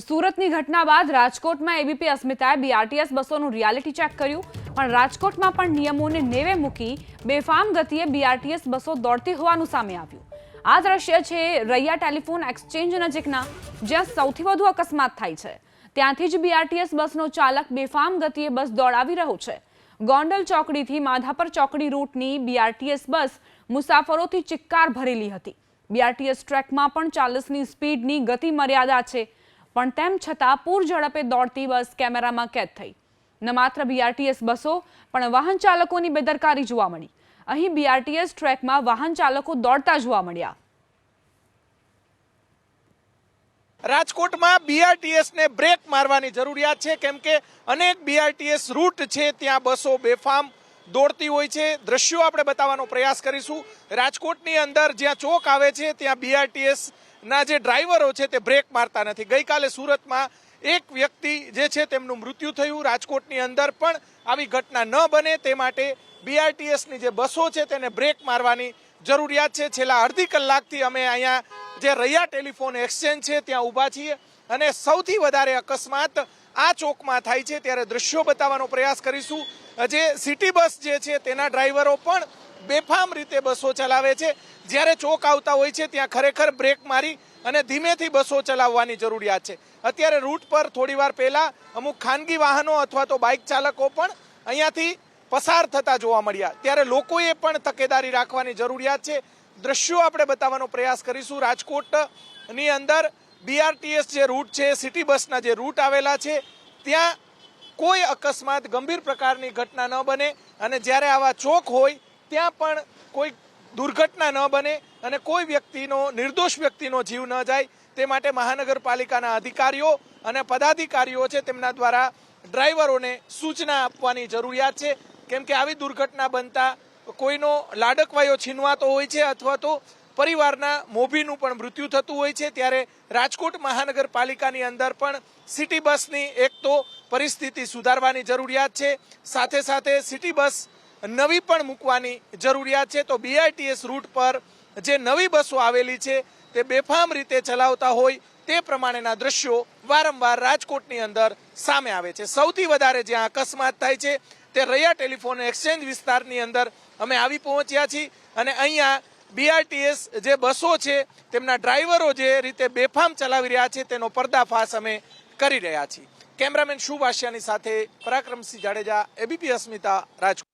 સુરતની ઘટના બાદ રાજકોટમાં એબીપી અસ્મિતાએ બીઆરટીએસ બસોનું રિયાલિટી ચેક કર્યું, પણ રાજકોટમાં પણ નિયમોને નેવે મૂકી બેફામ ગતિએ બીઆરટીએસ બસો દોડતી હોવાનું સામે આવ્યું. આ દ્રશ્ય છે રૈયા ટેલિફોન એક્સચેન્જ નજીકના, જ્યાં સૌથી વધુ અકસ્માત થાય છે. ત્યાંથી જ બીઆરટીએસ બસનો ચાલક બેફામ ગતિએ બસ દોડાવી રહ્યો છે. ગોંડલ ચોકડીથી માધાપર ચોકડી રૂટની બીઆરટીએસ બસ મુસાફરોથી ચિક્કાર ભરેલી હતી. બીઆરટીએસ ટ્રેકમાં પણ ચાલીસની સ્પીડની ગતિ મર્યાદા છે. પણ તેમ છતાં પૂર ઝડપે દોડતી બસ કેમેરામાં કેદ થઈ. ન માત્ર બીઆરટીએસ બસો, પણ વાહન ચાલકોની બેદરકારી જોવા મળી. અહીં બીઆરટીએસ ટ્રેકમાં વાહન ચાલકો દોડતા જોવા મળ્યા. રાજકોટમાં બીઆરટીએસને બ્રેક મારવાની જરૂરિયાત છે, કેમ કે અનેક બીઆરટીએસ રૂટ છે, ત્યાં બસો બેફામ દોડતી હોય છે. દ્રશ્યો આપણે બતાવવાનો પ્રયાસ કરીશું. રાજકોટની અંદર જ્યાં ચોક આવે છે, ત્યાં બીઆરટીએસ ના, જે ડ્રાઈવરો છે તે બ્રેક મારતા નથી. ગઈકાલે સુરતમાં એક વ્યક્તિ જે છે તેમનું મૃત્યુ થયું. રાજકોટની અંદર પણ આવી ઘટના ન બને તે માટે બીઆરટીએસની જે બસો છે તેને બ્રેક મારવાની જરૂરિયાત છે. છેલ્લા અડધી કલાકથી અમે અહીંયા જે રૈયા ટેલિફોન એક્સચેન્જ છે ત્યાં ઊભા છીએ અને સૌથી વધારે અકસ્માત આ ચોકમાં થાય છે. ત્યારે દ્રશ્યો બતાવવાનો પ્રયાસ કરીશું. જે સિટી બસ જે છે તેના ડ્રાઈવરો પણ બેફામ રીતે બસો ચલાવે છે. જ્યારે ચોક આવતા હોય છે, ત્યાં ખરેખર બ્રેક મારી અને ધીમેથી બસો ચલાવવાની જરૂરિયાત છે. અત્યારે રૂટ પર થોડીવાર પહેલા અમુક ખાનગી વાહનો અથવા તો બાઇક ચાલકો પણ અહીંયાથી પસાર થતા જોવા મળ્યા. ત્યારે લોકોએ પણ તકેદારી રાખવાની જરૂરિયાત છે. દ્રશ્યો આપણે બતાવવાનો પ્રયાસ કરીશું. રાજકોટની અંદર બીઆરટીએસ જે રૂટ છે, સિટી બસના જે રૂટ આવેલા છે, ત્યાં કોઈ અકસ્માત ગંભીર પ્રકારની ઘટના ન બને અને જ્યારે આવા ચોક હોય ત્યાં પણ કોઈ દુર્ઘટના ન બને અને કોઈ વ્યક્તિનો, નિર્દોષ વ્યક્તિનો જીવ ન જાય. તે માટે મહાનગરપાલિકાના અધિકારીઓ અને પદાધિકારીઓ છે તેમના દ્વારા ડ્રાઈવરોને સૂચના આપવાની જરૂરિયાત છે. કેમ કે આવી દુર્ઘટના બનતા કોઈનો લાડકવાયો છીનવાતો હોય છે અથવા તો પરિવારના મોભીનું પણ મૃત્યુ થતું હોય છે. ત્યારે રાજકોટ મહાનગરપાલિકાની અંદર પણ સિટી બસની એક તો પરિસ્થિતિ સુધારવાની જરૂરિયાત છે. સાથે સાથે સિટી બસ નવી પણ મૂકવાની જરૂરિયાત છે. તો બીઆરટીએસ રૂટ પર જે નવી બસો આવેલી છે, તે બેફામ રીતે ચલાવતા હોય તે પ્રમાણેના દ્રશ્યો વારંવાર રાજકોટની અંદર સામે આવે છે. સૌથી વધારે જ્યાં અકસ્માત થાય છે, તે રૈયા ટેલિફોન એક્સચેન્જ વિસ્તારની અંદર અમે આવી પહોંચ્યા છીએ અને અહીંયા બીઆરટીએસ જે બસો છે, તેમના ડ્રાઈવરો જે રીતે બેફામ ચલાવી રહ્યા છે, તેનો પર્દાફાશ અમે કરી રહ્યા છીએ. કેમેરામેન શુભ આશિયાની સાથે પરાક્રમસિંહ જાડેજા એબીપી અસ્મિતા, રાજકોટ.